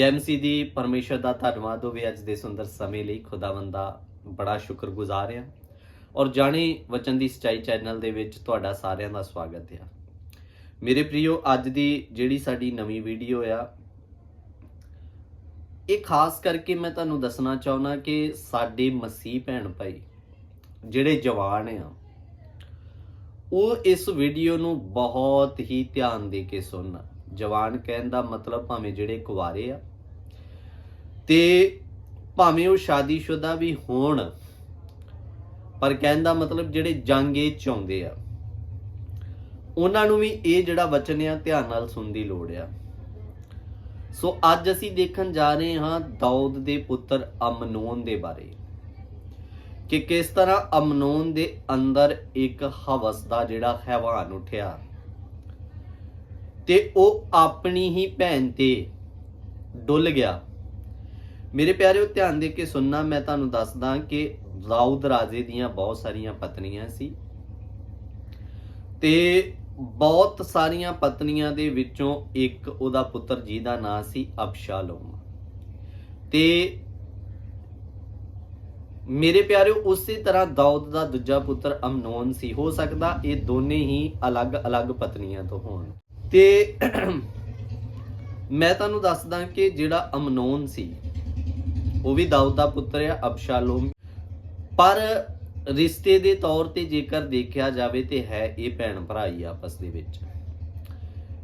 ਜੈ ਮਸੀਹ ਦੀ ਪਰਮੇਸ਼ਰ ਦਾ ਧੰਨਵਾਦ ਹੋਵੇ ਅੱਜ ਦੇ ਸੁੰਦਰ ਸਮੇਂ ਲਈ ਖੁਦਾਵੰਦ ਦਾ ਬੜਾ ਸ਼ੁਕਰਗੁਜ਼ਾਰ ਹਾਂ। ਔਰ ਜਾਣੇ ਵਚਨ ਦੀ ਸਚਾਈ ਚੈਨਲ ਦੇ ਵਿੱਚ ਤੁਹਾਡਾ ਸਾਰਿਆਂ ਦਾ ਸਵਾਗਤ ਹੈ। ਮੇਰੇ ਪ੍ਰਿਓ ਅੱਜ ਦੀ ਜਿਹੜੀ ਸਾਡੀ ਨਵੀਂ ਵੀਡੀਓ ਆ, ਇਹ ਖਾਸ ਕਰਕੇ ਮੈਂ ਤੁਹਾਨੂੰ ਦੱਸਣਾ ਚਾਹੁੰਦਾ ਕਿ ਸਾਡੇ ਮਸੀਹ ਭੈਣ ਭਾਈ ਜਿਹੜੇ ਜਵਾਨ ਆ, ਉਹ ਇਸ ਵੀਡੀਓ ਨੂੰ ਬਹੁਤ ਹੀ ਧਿਆਨ ਦੇ ਕੇ ਸੁਣਨ। ਜਵਾਨ ਕਹਿਣ ਦਾ ਮਤਲਬ ਭਾਵੇਂ ਜਿਹੜੇ ਕੁਵਾਰੇ ਆ ਤੇ ਭਾਵੇਂ ਉਹ ਸ਼ਾਦੀशुदा ਵੀ ਹੋਣ, ਪਰ ਕਹਿਣ ਦਾ ਮਤਲਬ ਜਿਹੜੇ ਜੰਗ ਇਹ ਚਾਹੁੰਦੇ ਆ, ਉਹਨਾਂ ਨੂੰ ਵੀ ਇਹ ਜਿਹੜਾ ਵਚਨ ਆ ਧਿਆਨ ਨਾਲ ਸੁਣਨ ਦੀ ਲੋੜ ਆ। ਸੋ ਅੱਜ ਅਸੀਂ ਦੇਖਣ ਜਾ ਰਹੇ ਹਾਂ ਦਾਊਦ ਦੇ ਪੁੱਤਰ ਅਮਨੋਨ ਦੇ ਬਾਰੇ, ਕਿ ਕਿਸ ਤਰ੍ਹਾਂ ਅਮਨੋਨ ਦੇ ਅੰਦਰ ਇੱਕ ਹਵਸ ਦਾ ਜਿਹੜਾ ਹੈਵਾਨ ਉੱਠਿਆ। ਤੇ ਉਹ ਆਪਣੀ ਹੀ ਭੈਣ ਤੇ ਡੁੱਲ ਗਿਆ। ਮੇਰੇ ਪਿਆਰਿਓ, ਧਿਆਨ ਦੇ ਕੇ ਸੁਣਨਾ, ਮੈਂ ਤੁਹਾਨੂੰ ਦੱਸਦਾ ਕਿ ਦਾਊਦ ਰਾਜੇ ਦੀਆਂ ਬਹੁਤ ਸਾਰੀਆਂ ਪਤਨੀਆਂ ਸੀ ਤੇ ਬਹੁਤ ਸਾਰੀਆਂ ਪਤਨੀਆਂ ਦੇ ਵਿੱਚੋਂ ਇੱਕ ਉਹਦਾ ਪੁੱਤਰ ਜਿਹਦਾ ਨਾਂ ਸੀ ਅਬਸ਼ਾਲੋਮ। ਤੇ ਮੇਰੇ ਪਿਆਰਿਓ, ਉਸੇ ਤਰ੍ਹਾਂ ਦਾਊਦ ਦਾ ਦੂਜਾ ਪੁੱਤਰ ਅਮਨੋਨ ਸੀ। ਹੋ ਸਕਦਾ ਇਹ ਦੋਨੇ ਹੀ ਅਲੱਗ-ਅਲੱਗ ਪਤਨੀਆਂ ਤੋਂ ਹੋਣ। ਤੇ ਮੈਂ ਤੁਹਾਨੂੰ ਦੱਸਦਾ ਕਿ ਜਿਹੜਾ ਅਮਨੋਨ ਸੀ ਉਹ ਵੀ ਦਾਊਦ ਦਾ ਪੁੱਤਰ ਆ, ਅਬਸ਼ਾਲੋਮ। ਪਰ ਰਿਸ਼ਤੇ ਦੇ ਤੌਰ ਤੇ ਜੇਕਰ ਦੇਖਿਆ ਜਾਵੇ ਤੇ ਹੈ ਇਹ ਭੈਣ ਭਰਾ ਹੀ ਆਪਸ ਦੇ ਵਿੱਚ।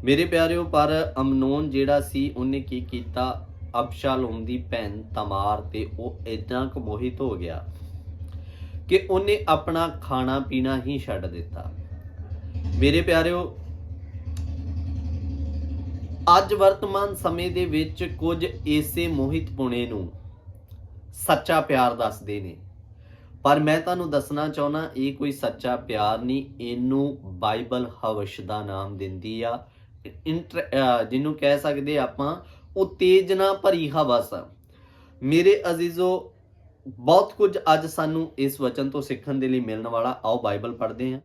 ਮੇਰੇ ਪਿਆਰਿਓ, ਪਰ ਅਮਨੋਨ ਜਿਹੜਾ ਸੀ, ਉਹਨੇ ਕੀ ਕੀਤਾ? ਅਬਸ਼ਾਲੋਮ ਦੀ ਭੈਣ ਤਮਾਰ ਤੇ ਉਹ ਇਦਾਂ ਕੁ ਮੋਹਿਤ ਹੋ ਗਿਆ ਕਿ ਉਹਨੇ ਆਪਣਾ ਖਾਣਾ ਪੀਣਾ ਹੀ ਛੱਡ ਦਿੱਤਾ। ਮੇਰੇ ਪਿਆਰਿਓ, ਅੱਜ ਵਰਤਮਾਨ ਸਮੇਂ ਦੇ ਵਿੱਚ ਕੁਝ ਏਸੇ ਮੋਹਿਤ ਪੁਣੇ ਨੂੰ ਸੱਚਾ ਪਿਆਰ ਦੱਸਦੇ ਨੇ। ਪਰ ਮੈਂ ਤੁਹਾਨੂੰ ਦੱਸਣਾ ਚਾਹੁੰਦਾ, ਇਹ ਕੋਈ ਸੱਚਾ ਪਿਆਰ ਨਹੀਂ। ਇਹਨੂੰ ਬਾਈਬਲ ਹਵਸ਼ ਦਾ ਨਾਮ ਦਿੰਦੀ ਆ। ਇੰਟਰ- ਜਿਹਨੂੰ ਕਹਿ ਸਕਦੇ ਆਪਾਂ, ਉਹ ਉਤੇਜਨਾ ਭਰੀ ਹਵਸ ਮੇਰੇ ਅਜ਼ੀਜ਼ੋ, ਬਹੁਤ ਕੁਝ ਅੱਜ ਸਾਨੂੰ ਇਸ ਵਚਨ ਤੋਂ ਸਿੱਖਣ ਦੇ ਲਈ ਮਿਲਣ ਵਾਲਾ। ਆਓ ਬਾਈਬਲ ਪੜ੍ਹਦੇ ਹਾਂ।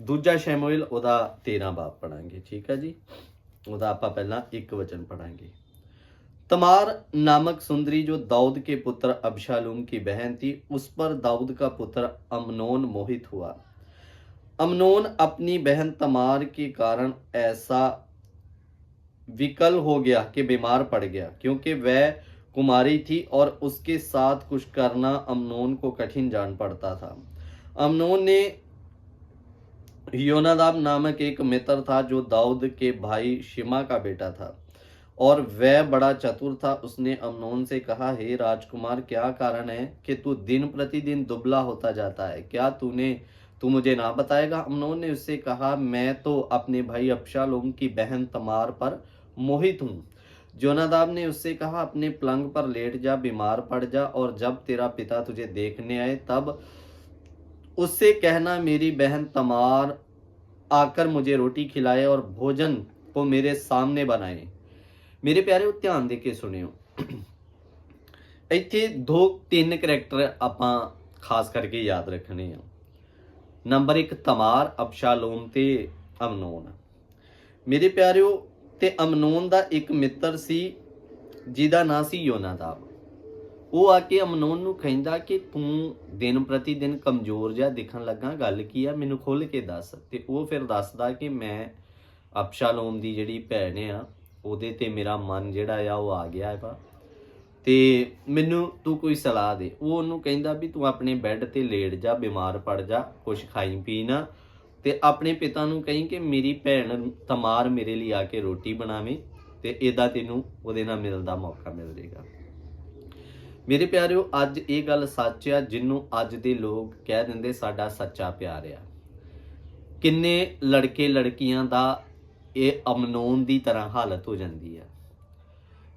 ਦੂਜਾ ਸ਼ੈਮੂਏਲ, ਉਹਦਾ 13 ਬਾਪ ਪੜਾਂਗੇ ਠੀਕ ਹੈ ਜੀ? ਉਹਦਾ ਆਪਾਂ ਪਹਿਲਾਂ ਇੱਕ ਵਚਨ ਪੜਾਂਗੇ तमार नामक सुंदरी जो दाऊद के पुत्र अबशालूम की बहन थी, उस पर दाऊद का पुत्र अमनोन मोहित हुआ। अमनोन अपनी बहन तमार के कारण ऐसा विकल हो गया कि बीमार पड़ गया, क्योंकि वह कुमारी थी और उसके साथ कुछ करना अमनोन को कठिन जान पड़ता था। अमनोन ने योनादाब नामक एक मित्र था जो दाऊद के भाई शिमा का बेटा था। और वह बड़ा चतुर था। उसने अमनोन से कहा, हे राजकुमार, क्या कारण है कि तू दिन प्रतिदिन दुबला होता जाता है? क्या तूने, तू मुझे ना बताएगा? अमनोन ने उससे कहा, मैं तो अपने भाई अबशालोम की बहन तमार पर मोहित हूँ। जोनादाब ने उससे कहा, अपने पलंग पर लेट जा, बीमार पड़ जा, और जब तेरा पिता तुझे देखने आए, तब उससे कहना, मेरी बहन तमार आकर मुझे रोटी खिलाए और भोजन को मेरे सामने बनाए। ਮੇਰੇ ਪਿਆਰੇ ਧਿਆਨ ਦੇ ਕੇ ਸੁਣਿਓ। ਇੱਥੇ ਦੋ, ਤਿੰਨ ਕਰੈਕਟਰ ਆਪਾਂ ਖਾਸ ਕਰਕੇ ਯਾਦ ਰੱਖਣੇ ਆ। ਨੰਬਰ 1 ਤਮਾਰ, ਅਬਸ਼ਾਲੋਮ ਤੇ ਅਮਨੋਨ। ਮੇਰੇ ਪਿਆਰਿਓ, ਤੇ ਅਮਨੋਨ ਦਾ ਇੱਕ ਮਿੱਤਰ ਸੀ, ਜਿਹਦਾ ਨਾਂ ਸੀ ਯੋਨਾਦਾਬ। ਉਹ ਆ ਕੇ ਅਮਨੋਨ ਨੂੰ ਕਹਿੰਦਾ ਕਿ ਤੂੰ ਦਿਨ ਪ੍ਰਤੀ ਦਿਨ ਕਮਜ਼ੋਰ ਜਿਹਾ ਦਿਖਣ ਲੱਗਾ, ਗੱਲ ਕੀ ਆ, ਮੈਨੂੰ ਖੁੱਲ ਕੇ ਦੱਸ। ਤੇ ਉਹ ਫਿਰ ਦੱਸਦਾ ਕਿ ਮੈਂ ਅਬਸ਼ਾਲੋਮ ਦੀ ਜਿਹੜੀ ਭੈਣ ਆ ਉਹਦੇ ਤੇ ਮੇਰਾ ਮਨ ਜਿਹੜਾ ਆ ਉਹ ਆ ਗਿਆ ਹੈ ਵਾ ਤੇ ਮੈਨੂੰ ਤੂੰ ਕੋਈ ਸਲਾਹ ਦੇ। ਉਹ ਉਹਨੂੰ ਕਹਿੰਦਾ ਵੀ ਤੂੰ ਆਪਣੇ ਬੈੱਡ ਤੇ ਲੇਟ ਜਾ, ਬਿਮਾਰ ਪੜ ਜਾ, ਕੁਛ ਖਾਈ ਪੀ ਨਾ। ਤੇ ਆਪਣੇ ਪਿਤਾ ਨੂੰ ਕਹੀਂ ਕਿ ਮੇਰੀ ਭੈਣ ਤਮਾਰ ਮੇਰੇ ਲਈ ਆ ਕੇ ਰੋਟੀ ਬਣਾਵੇ ਤੇ ਇਹਦਾ ਤੈਨੂੰ ਉਹਦੇ ਨਾਲ ਮਿਲਣ ਦਾ ਮੌਕਾ ਮਿਲ ਜਾਏਗਾ ਮੇਰੇ ਪਿਆਰਿਓ, ਅੱਜ ਇਹ ਗੱਲ ਸੱਚ ਆ, ਜਿਹਨੂੰ ਅੱਜ ਦੇ ਲੋਕ ਕਹਿ ਦਿੰਦੇ ਸਾਡਾ ਸੱਚਾ ਪਿਆਰ ਆ। ਕਿੰਨੇ ਲੜਕੇ ਲੜਕੀਆਂ ਦਾ ਇਹ ਅਮਨੋਨ ਦੀ ਤਰ੍ਹਾਂ ਹਾਲਤ ਹੋ ਜਾਂਦੀ ਆ।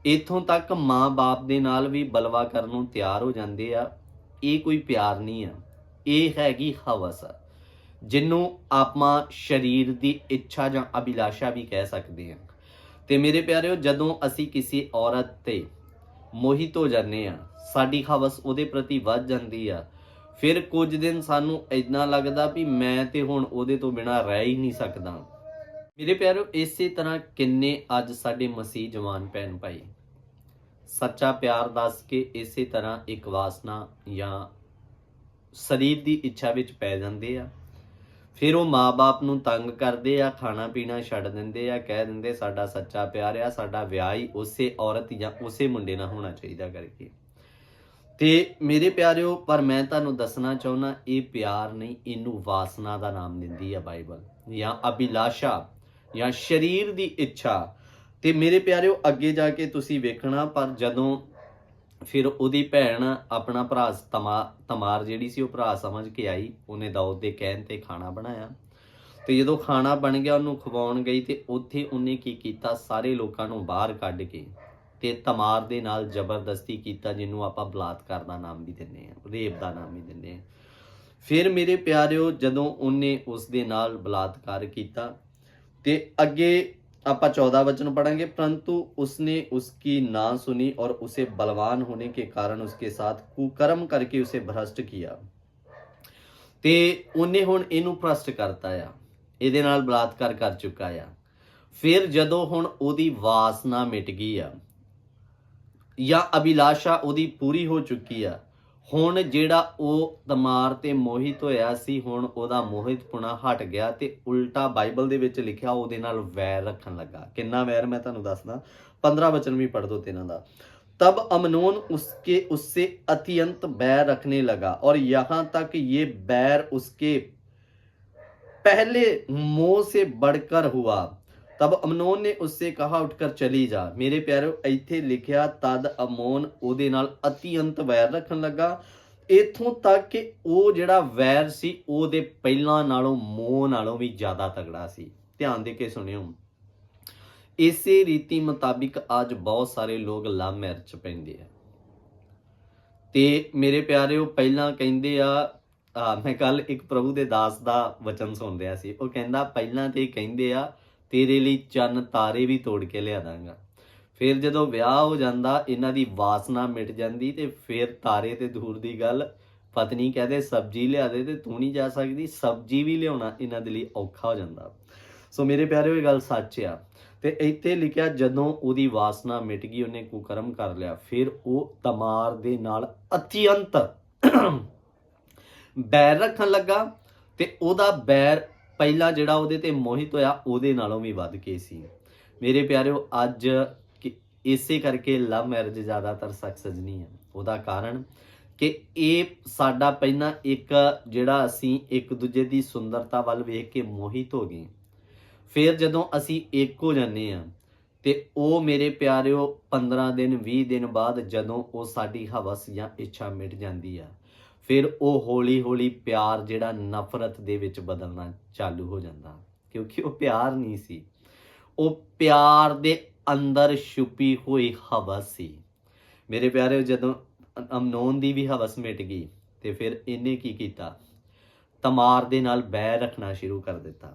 ਇਥੋਂ ਤੱਕ ਮਾਂ-ਬਾਪ ਦੇ ਨਾਲ ਵੀ ਬਲਵਾ ਕਰਨ ਨੂੰ ਤਿਆਰ ਹੋ ਜਾਂਦੇ ਆ। ਇਹ ਕੋਈ ਪਿਆਰ ਨਹੀਂ ਆ। ਇਹ ਹੈਗੀ ਹਵਸ ਆ, ਜਿਹਨੂੰ ਆਪਾਂ ਸਰੀਰ ਦੀ ਇੱਛਾ ਜਾਂ ਅਭਿਲਾਸ਼ਾ ਵੀ ਕਹਿ ਸਕਦੇ ਹਾਂ ਤੇ ਮੇਰੇ ਪਿਆਰਿਓ, ਜਦੋਂ ਅਸੀਂ ਕਿਸੇ ਔਰਤ ਤੇ ਮੋਹਿਤ ਹੋ ਜਾਂਦੇ ਆ, ਸਾਡੀ ਹਵਸ ਉਹਦੇ ਪ੍ਰਤੀ ਵੱਧ ਜਾਂਦੀ ਆ। ਫਿਰ ਕੁਝ ਦਿਨ ਸਾਨੂੰ ਇਦਾਂ ਲੱਗਦਾ ਵੀ ਮੈਂ ਤੇ ਹੁਣ ਉਹਦੇ ਤੋਂ ਬਿਨਾ ਰਹਿ ਹੀ ਨਹੀਂ ਸਕਦਾ। ਮੇਰੇ ਪਿਆਰਿਓ ਇਸੇ ਤਰ੍ਹਾਂ ਕਿੰਨੇ ਅੱਜ ਸਾਡੇ ਮਸੀਹ ਜਵਾਨ ਭੈਣ ਭਾਈ। ਸੱਚਾ ਪਿਆਰ ਦੱਸ ਕੇ ਇਸੇ ਤਰ੍ਹਾਂ ਇੱਕ ਵਾਸਨਾ ਜਾਂ ਸਰੀਰ ਦੀ ਇੱਛਾ ਵਿੱਚ ਪੈ ਜਾਂਦੇ ਆ। ਫਿਰ ਉਹ ਮਾਪੇ ਨੂੰ ਤੰਗ ਕਰਦੇ ਆ ਖਾਣਾ ਪੀਣਾ ਛੱਡ ਦਿੰਦੇ ਆ, ਕਹਿ ਦਿੰਦੇ ਸਾਡਾ ਸੱਚਾ ਪਿਆਰ ਆ, ਸਾਡਾ ਵਿਆਹ ਹੀ ਉਸੇ ਔਰਤ ਜਾਂ ਉਸੇ ਮੁੰਡੇ ਨਾਲ ਹੋਣਾ ਚਾਹੀਦਾ ਕਰਕੇ। ਤੇ ਮੇਰੇ ਪਿਆਰਿਓ ਪਰ ਮੈਂ ਤੁਹਾਨੂੰ ਦੱਸਣਾ ਚਾਹੁੰਦਾ, ਇਹ ਪਿਆਰ ਨਹੀਂ, ਇਹਨੂੰ ਵਾਸਨਾ ਦਾ ਨਾਮ ਦਿੰਦੀ ਆ ਬਾਈਬਲ ਜਾਂ ਅਭਿਲਾਸ਼ਾ। ਜਾਂ ਸਰੀਰ ਦੀ ਇੱਛਾ ਤੇ ਮੇਰੇ ਪਿਆਰਿਓ, ਅੱਗੇ ਜਾ ਕੇ ਤੁਸੀਂ ਵੇਖਣਾ, ਪਰ ਜਦੋਂ ਫਿਰ ਉਹਦੀ ਭੈਣ ਆਪਣਾ ਭਰਾ ਤਮਾ, ਤਮਾਰ ਜਿਹੜੀ ਸੀ ਉਹ ਭਰਾ ਸਮਝ ਕੇ ਆਈ, ਉਹਨੇ ਦਾਊਦ ਦੇ ਕਹਿਣ ਤੇ ਖਾਣਾ ਬਣਾਇਆ। ਤੇ ਜਦੋਂ ਖਾਣਾ ਬਣ ਗਿਆ, ਉਹਨੂੰ ਖਵਾਉਣ ਗਈ ਤੇ ਉੱਥੇ ਉਹਨੇ ਕੀ ਕੀਤਾ? ਸਾਰੇ ਲੋਕਾਂ ਨੂੰ ਬਾਹਰ ਕੱਢ ਕੇ ਤੇ ਤਮਾਰ ਦੇ ਨਾਲ ਜ਼ਬਰਦਸਤੀ ਕੀਤਾ, ਜਿਹਨੂੰ ਆਪਾਂ ਬਲਾਤਕਾਰ ਦਾ ਨਾਮ ਵੀ ਦਿੰਦੇ ਆ ਰੇਪ ਦਾ ਨਾਮ ਵੀ ਦਿੰਦੇ ਆ ਫਿਰ ਮੇਰੇ ਪਿਆਰਿਓ, ਜਦੋਂ ਉਹਨੇ ਉਸ ਦੇ ਨਾਲ ਬਲਾਤਕਾਰ ਕੀਤਾ ਤੇ ਅੱਗੇ ਆਪਾਂ 14 वचन पढ़ेंगे परंतु उसने उसकी ना सुनी और उसे बलवान होने के कारण उसके साथ कुकर्म करके उसे भ्रष्ट किया ਤੇ ਉਹਨੇ ਹੁਣ ਇਹਨੂੰ ਭ੍ਰਸ਼ਟ ਕਰਤਾ ਆ ਇਹਦੇ ਨਾਲ ਬਲਾਤਕਾਰ ਕਰ ਚੁੱਕਾ ਆ ਫਿਰ ਜਦੋਂ ਹੁਣ ਉਹਦੀ ਵਾਸਨਾ ਮਿਟ ਗਈ ਆ ਜਾਂ ਅਭਿਲਾਸ਼ਾ ਉਹਦੀ ਪੂਰੀ ਹੋ ਚੁੱਕੀ ਆ ਹੁਣ ਜਿਹੜਾ ਉਹ ਤਮਾਰ ਤੇ ਮੋਹਿਤ ਹੋਇਆ ਸੀ ਹੁਣ ਉਹਦਾ ਮੋਹਿਤਪੁਣਾ ਹਟ ਗਿਆ ਤੇ ਉਲਟਾ ਬਾਈਬਲ ਦੇ ਵਿੱਚ ਲਿਖਿਆ ਉਹਦੇ ਨਾਲ ਵੈਰ ਰੱਖਣ ਲੱਗਾ ਕਿੰਨਾ ਵੈਰ ਮੈਂ ਤੁਹਾਨੂੰ ਦੱਸਦਾ 15 ਵਚਨ ਵੀ ਪੜ੍ਹ ਦੋ ਤੇਨਾਂ ਦਾ तब अमनोन उसके उससे अत्यंत बैर रखने लगा और यहाँ तक ये बैर उसके पहले मोह से बढ़कर हुआ ਤਬ ਅਮਨੋਨ ਨੇ ਉਸਸੇ ਕਹਾ ਉੱਠਕਰ ਚਲੀ ਜਾ ਮੇਰੇ ਪਿਆਰੋ ਇੱਥੇ ਲਿਖਿਆ ਤਦ ਅਮੋਨ ਉਹਦੇ ਨਾਲ ਅਤਿਅੰਤ ਵੈਰ ਰੱਖਣ ਲੱਗਾ ਇਥੋਂ ਤੱਕ ਕਿ ਉਹ ਜਿਹੜਾ ਵੈਰ ਸੀ ਉਹਦੇ ਪਹਿਲਾਂ ਨਾਲੋਂ ਮੋਹ ਨਾਲੋਂ ਵੀ ਜ਼ਿਆਦਾ ਤਕੜਾ ਸੀ ਧਿਆਨ ਦੇ ਕੇ ਸੁਣਿਓ ਇਸੇ ਰੀਤੀ ਮੁਤਾਬਿਕ ਅੱਜ ਬਹੁਤ ਸਾਰੇ ਲੋਕ ਲਵ ਮੈਰਿਜ ਪੈਂਦੇ ਆ ਤੇ ਮੇਰੇ ਪਿਆਰੇ ਉਹ ਪਹਿਲਾਂ ਕਹਿੰਦੇ ਆ ਮੈਂ ਕੱਲ ਇੱਕ ਪ੍ਰਭੂ ਦੇ ਦਾਸ ਦਾ ਵਚਨ ਸੁਣ ਰਿਹਾ ਸੀ ਉਹ ਕਹਿੰਦਾ ਪਹਿਲਾਂ ਤੇ ਕਹਿੰਦੇ ਆ ਤੇਰੇ ਲਈ ਚੰਨ ਤਾਰੇ ਵੀ ਤੋੜ ਕੇ ਲਿਆ ਦਾਂਗਾ। ਫਿਰ ਜਦੋਂ ਵਿਆਹ ਹੋ ਜਾਂਦਾ, ਇਹਨਾਂ ਦੀ ਵਾਸਨਾ ਮਿਟ ਜਾਂਦੀ ਤੇ ਫਿਰ ਤਾਰੇ ਤੇ ਦੂਰ ਦੀ ਗੱਲ। ਪਤਨੀ ਕਹਦੇ, ਸਬਜ਼ੀ ਲਿਆ ਦੇ ਤੇ ਤੂੰ ਨਹੀਂ ਜਾ ਸਕਦੀ, ਸਬਜ਼ੀ ਵੀ ਲਿਆਉਣਾ ਇਹਨਾਂ ਦੇ ਲਈ ਔਖਾ ਹੋ ਜਾਂਦਾ। ਸੋ ਮੇਰੇ ਪਿਆਰਿਓ, ਇਹ ਗੱਲ ਸੱਚ ਆ। ਤੇ ਇੱਥੇ ਲਿਖਿਆ, ਜਦੋਂ ਉਹਦੀ ਵਾਸਨਾ ਮਿਟ ਗਈ, ਉਹਨੇ ਕੁਕਰਮ ਕਰ ਲਿਆ। ਫਿਰ ਉਹ ਤਮਾਰ ਦੇ ਨਾਲ ਅਤਿਅੰਤ ਬੈਰ ਰੱਖਣ ਲੱਗਾ ਤੇ ਉਹਦਾ ਬੈਰ ਪਹਿਲਾਂ ਜਿਹੜਾ ਉਹਦੇ ਤੇ ਮੋਹਿਤ ਹੋਇਆ, ਉਹਦੇ ਨਾਲੋਂ ਵੀ ਵੱਧ ਕੇ ਸੀ। ਮੇਰੇ ਪਿਆਰਿਓ, ਅੱਜ ਕਿ- ਇਸੇ ਕਰਕੇ ਲਵ ਮੈਰਿਜ ਜ਼ਿਆਦਾਤਰ ਸਕਸੈਸ ਨਹੀਂ ਹੈ। ਉਹਦਾ ਕਾਰਨ ਕਿ ਇਹ ਸਾਡਾ ਪਹਿਲਾਂ ਇੱਕ ਜਿਹੜਾ ਅਸੀਂ ਇੱਕ ਦੂਜੇ ਦੀ ਸੁੰਦਰਤਾ ਵੱਲ ਵੇਖ ਕੇ ਮੋਹਿਤ ਹੋ ਗਏ। ਫਿਰ ਜਦੋਂ ਅਸੀਂ ਇੱਕ ਹੋ ਜਾਂਦੇ ਆ ਤੇ ਉਹ ਮੇਰੇ ਪਿਆਰਿਓ 15 ਦਿਨ 20 ਦਿਨ ਬਾਅਦ ਜਦੋਂ ਉਹ ਸਾਡੀ ਹਵਸ ਜਾਂ ਇੱਛਾ ਮਿਟ ਜਾਂਦੀ ਆ। ਫਿਰ ਉਹ ਹੌਲੀ ਹੌਲੀ ਪਿਆਰ ਜਿਹੜਾ ਨਫ਼ਰਤ ਦੇ ਵਿੱਚ ਬਦਲਣਾ ਚਾਲੂ ਹੋ ਜਾਂਦਾ। ਕਿਉਂਕਿ ਉਹ ਪਿਆਰ ਨਹੀਂ ਸੀ। ਉਹ ਪਿਆਰ ਦੇ ਅੰਦਰ ਛੁਪੀ ਹੋਈ ਹਵਸ ਸੀ। ਮੇਰੇ ਪਿਆਰਿਓ ਜਦੋਂ ਅਮਨੋਨ ਦੀ ਵੀ ਹਵਸ ਮਿਟ ਗਈ ਤੇ ਫਿਰ ਇਹਨੇ ਕੀ ਕੀਤਾ? ਤਮਾਰ ਦੇ ਨਾਲ ਬੈਰ ਰੱਖਣਾ ਸ਼ੁਰੂ ਕਰ ਦਿੱਤਾ।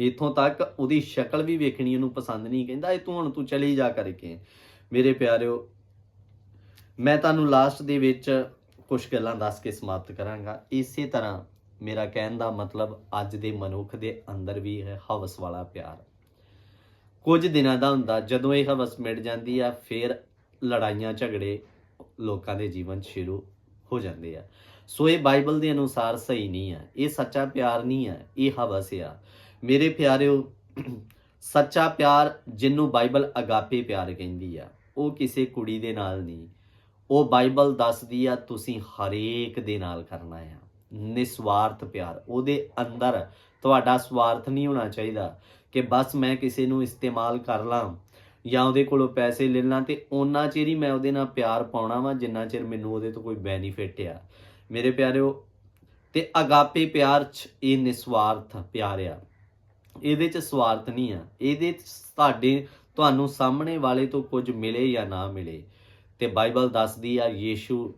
ਇਥੋਂ ਤੱਕ ਉਹਦੀ ਸ਼ਕਲ ਵੀ ਵੇਖਣੀ ਉਹਨੂੰ ਪਸੰਦ ਨਹੀਂ ਕਹਿੰਦਾ, ਇਹ ਤੂੰ ਹੁਣ ਤੂੰ ਚਲੀ ਜਾ ਕਰਕੇ। ਮੇਰੇ ਪਿਆਰਿਓ, ਮੈਂ ਤੁਹਾਨੂੰ ਲਾਸਟ ਦੇ ਵਿੱਚ ਕੁਝ ਗੱਲਾਂ ਦੱਸ ਕੇ ਸਮਾਪਤ ਕਰਾਂਗਾ। ਇਸੇ ਤਰ੍ਹਾਂ ਮੇਰਾ ਕਹਿਣ ਦਾ ਮਤਲਬ ਅੱਜ ਦੇ ਮਨੁੱਖ ਦੇ ਅੰਦਰ ਵੀ ਹੈ ਹਵਸ ਵਾਲਾ ਪਿਆਰ। ਕੁਝ ਦਿਨਾਂ ਦਾ ਹੁੰਦਾ, ਜਦੋਂ ਇਹ ਹਵਸ ਮਿਟ ਜਾਂਦੀ ਆ, ਫਿਰ ਲੜਾਈਆਂ, ਝਗੜੇ ਲੋਕਾਂ ਦੇ ਜੀਵਨ ਸ਼ੁਰੂ ਹੋ ਜਾਂਦੇ ਆ। ਸੋ ਇਹ ਬਾਈਬਲ ਦੇ ਅਨੁਸਾਰ ਸਹੀ ਨਹੀਂ ਆ, ਇਹ ਸੱਚਾ ਪਿਆਰ ਨਹੀਂ ਆ, ਇਹ ਹਵਸ ਆ। ਮੇਰੇ ਪਿਆਰਿਓ, ਸੱਚਾ ਪਿਆਰ ਜਿਹਨੂੰ ਬਾਈਬਲ ਅਗਾਪੇ ਪਿਆਰ ਕਹਿੰਦੀ ਆ, ਉਹ ਕਿਸੇ ਕੁੜੀ ਦੇ ਨਾਲ ਨਹੀਂ ਉਹ ਬਾਈਬਲ ਦੱਸਦੀ ਆ, ਤੁਸੀਂ ਹਰੇਕ ਦੇ ਨਾਲ ਕਰਨਾ ਆ। ਨਿਸਵਾਰਥ ਪਿਆਰ। ਉਹਦੇ ਅੰਦਰ ਤੁਹਾਡਾ ਸਵਾਰਥ ਨਹੀਂ ਹੋਣਾ ਚਾਹੀਦਾ ਕਿ ਬਸ ਮੈਂ ਕਿਸੇ ਨੂੰ ਇਸਤੇਮਾਲ ਕਰ ਲਾਂ ਜਾਂ ਉਹਦੇ ਕੋਲੋਂ ਪੈਸੇ ਲੈ ਲਾਂ ਤੇ ਉਹਨਾਂ ਚਿਰ ਹੀ ਮੈਂ ਉਹਦੇ ਨਾਲ ਪਿਆਰ ਪਾਉਣਾ ਵਾ ਜਿੰਨਾ ਚਿਰ ਮੈਨੂੰ ਉਹਦੇ ਤੋਂ ਕੋਈ ਬੈਨੀਫਿਟ ਆ। ਮੇਰੇ ਪਿਆਰਿਓ, ਤੇ ਅਗਾਪੇ ਪਿਆਰ ਚ ਇਹ ਨਿਸਵਾਰਥ ਪਿਆਰ ਆ। ਇਹਦੇ ਚ ਸਵਾਰਥ ਨਹੀਂ ਆ। ਇਹਦੇ ਚ ਤੁਹਾਡੇ, ਤੁਹਾਨੂੰ ਸਾਹਮਣੇ ਵਾਲੇ ਤੋਂ ਕੁਝ ਮਿਲੇ ਜਾਂ ਨਾ ਮਿਲੇ। ਤੇ ਬਾਈਬਲ ਦੱਸਦੀ ਆ ਯੀਸ਼ੂ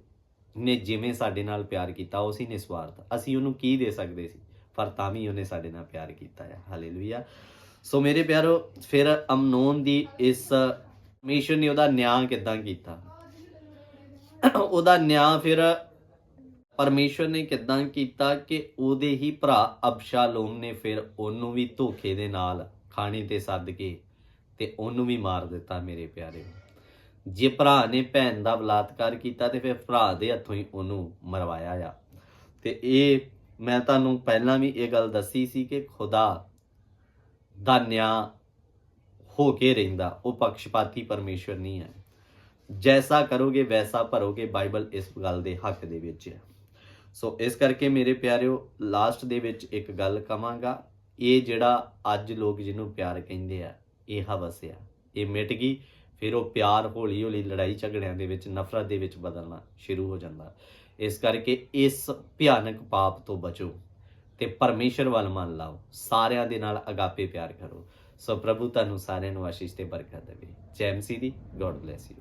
ਨੇ ਜਿਵੇਂ ਸਾਡੇ ਨਾਲ ਪਿਆਰ ਕੀਤਾ ਉਸੇ ਨਿਸਵਾਰਥ। ਅਸੀਂ ਉਹਨੂੰ ਕੀ ਦੇ ਸਕਦੇ ਸੀ? ਪਰ ਤਾਂ ਵੀ ਉਹਨੇ ਸਾਡੇ ਨਾਲ ਪਿਆਰ ਕੀਤਾ ਹੈ ਹਾਲੇਲੂਇਆ ਸੋ ਮੇਰੇ ਪਿਆਰੋ, ਫਿਰ ਅਮਨੋਨ ਦੀ ਇਸ ਮਿਸ਼ਨ ਨੇ ਉਹਦਾ ਨਿਆਂ ਕਿਦਾਂ ਕੀਤਾ? ਉਹਦਾ ਨਿਆਂ ਫਿਰ ਪਰਮੇਸ਼ਵਰ ਨੇ ਕਿਦਾਂ ਕੀਤਾ ਕਿ ਉਹਦੇ ਹੀ ਭਰਾ ਅਬਸ਼ਾਲੋਮ ਨੇ ਫਿਰ ਉਹਨੂੰ ਵੀ ਧੋਖੇ ਦੇ ਨਾਲ ਖਾਣੇ ਤੇ ਸੱਦ ਕੇ ਤੇ ਉਹਨੂੰ ਵੀ ਮਾਰ ਦਿੱਤਾ ਮੇਰੇ ਪਿਆਰੇ। ਜੇ ਭਰਾ ਨੇ ਭੈਣ ਦਾ ਬਲਾਤਕਾਰ ਕੀਤਾ ਤੇ ਫਿਰ ਭਰਾ ਦੇ ਹੱਥੋਂ ਹੀ ਉਹਨੂੰ ਮਰਵਾਇਆ ਆ। ਤੇ ਇਹ ਮੈਂ ਤੁਹਾਨੂੰ ਪਹਿਲਾਂ ਵੀ ਇਹ ਗੱਲ ਦੱਸੀ ਸੀ ਕਿ ਖੁਦਾ ਦਾ ਨਿਆਂ ਹੋ ਕੇ ਰਹਿੰਦਾ, ਉਹ ਪਕਸ਼ਪਾਤੀ ਪਰਮੇਸ਼ਵਰ ਨਹੀਂ ਹੈ। ਜੈਸਾ ਕਰੋਗੇ ਵੈਸਾ ਭਰੋਗੇ, ਬਾਈਬਲ ਇਸ ਗੱਲ ਦੇ ਹੱਕ ਦੇ ਵਿੱਚ ਹੈ। ਸੋ ਇਸ ਕਰਕੇ ਮੇਰੇ ਪਿਆਰਿਓ, ਲਾਸਟ ਦੇ ਵਿੱਚ ਇੱਕ ਗੱਲ ਕਵਾਂਗਾ, ਇਹ ਜਿਹੜਾ ਅੱਜ ਲੋਕ ਜਿਹਨੂੰ ਪਿਆਰ ਕਹਿੰਦੇ ਆ, ਇਹ ਹਵਸ ਆ, ਇਹ ਮਿਟ ਗਈ। ਫਿਰ ਉਹ ਪਿਆਰ ਹੌਲੀ ਹੌਲੀ ਲੜਾਈ ਝਗੜਿਆਂ ਦੇ ਵਿੱਚ, ਨਫ਼ਰਤ ਦੇ ਵਿੱਚ ਬਦਲਣਾ ਸ਼ੁਰੂ ਹੋ ਜਾਂਦਾ। ਇਸ ਕਰਕੇ ਇਸ ਭਿਆਨਕ ਪਾਪ ਤੋਂ ਬਚੋ ਤੇ ਪਰਮੇਸ਼ਰ ਵੱਲ ਮਨ ਲਾਓ। ਸਾਰਿਆਂ ਦੇ ਨਾਲ ਅਗਾਪੇ ਪਿਆਰ ਕਰੋ। ਸੋ ਪ੍ਰਭੂ ਤੁਹਾਨੂੰ ਸਾਰਿਆਂ ਨੂੰ ਆਸ਼ੀਸ਼ ਤੇ ਬਰਕਤ ਦੇਵੇ। ਜੈ ਮਸੀਹ ਦੀ ਗੋਡ ਬlesਸ ਯੂ